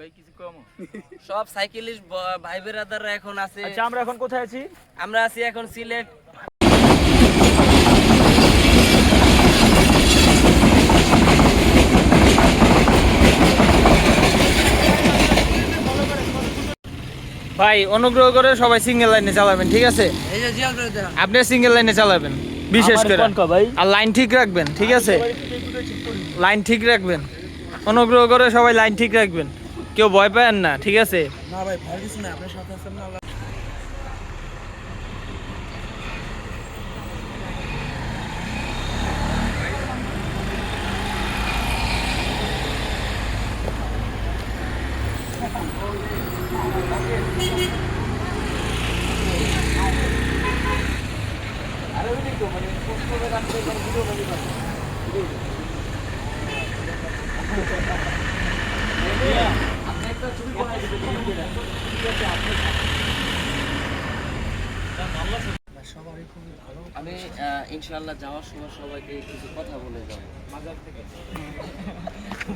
ভাই কিছু কম। সব সাইকেলিস্ট ভাই বেরাদাররা এখন আছে। আচ্ছা আমরা এখন কোথায় আছি? আমরা আছি এখন সিলেট। ভাই অনুগ্রহ করে সবাই সিঙ্গেল লাইনে চালাবেন ঠিক আছে? আপনি সিঙ্গেল লাইনে চালাবেন বিশেষ করে। আর লাইন ঠিক রাখবেন ঠিক আছে? লাইন ঠিক রাখবেন। অনুগ্রহ করে সবাই লাইন ঠিক রাখবেন। কেউ ভয় পায় না ঠিক আছে? না ভাই ভয় কিছু না আপনার সাথে আছেন না আমি আহ, ইনশাআল্লাহ যাওয়ার সময় সবাইকে কিছু কথা বলে যাব।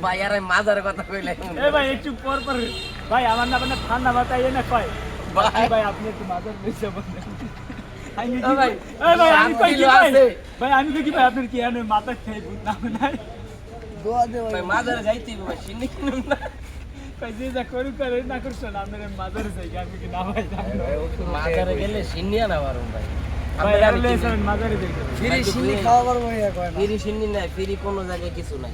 ভাই আর মাজার কথা কইলে এ ভাই একটু পর পর। ভাই আমার না আপনার ঠান্ডা মাথায় এনে কয়? ভাই। ভাই আপনি একটু মাজার বেঁচে বলেন ভাই, আমি কি ভাই আপনার কি মাথা খেয়ে ভূত নাম নাই ভাই মাজারে যাইতে ভাই সিন্নি না। যে করি করে না করছ না আপনার মাজারে যাই আমি কি না ভাই জানি গেলে সিন্নি আনা পারুন ভাই। ভাই আপনারা আমি কি লেছেন মাজারে যাই ফ্রি সিন্নি খাওয়া পারব ফ্রি সিন্নি নাই ফ্রি কোনো জায়গায় কিছু নাই।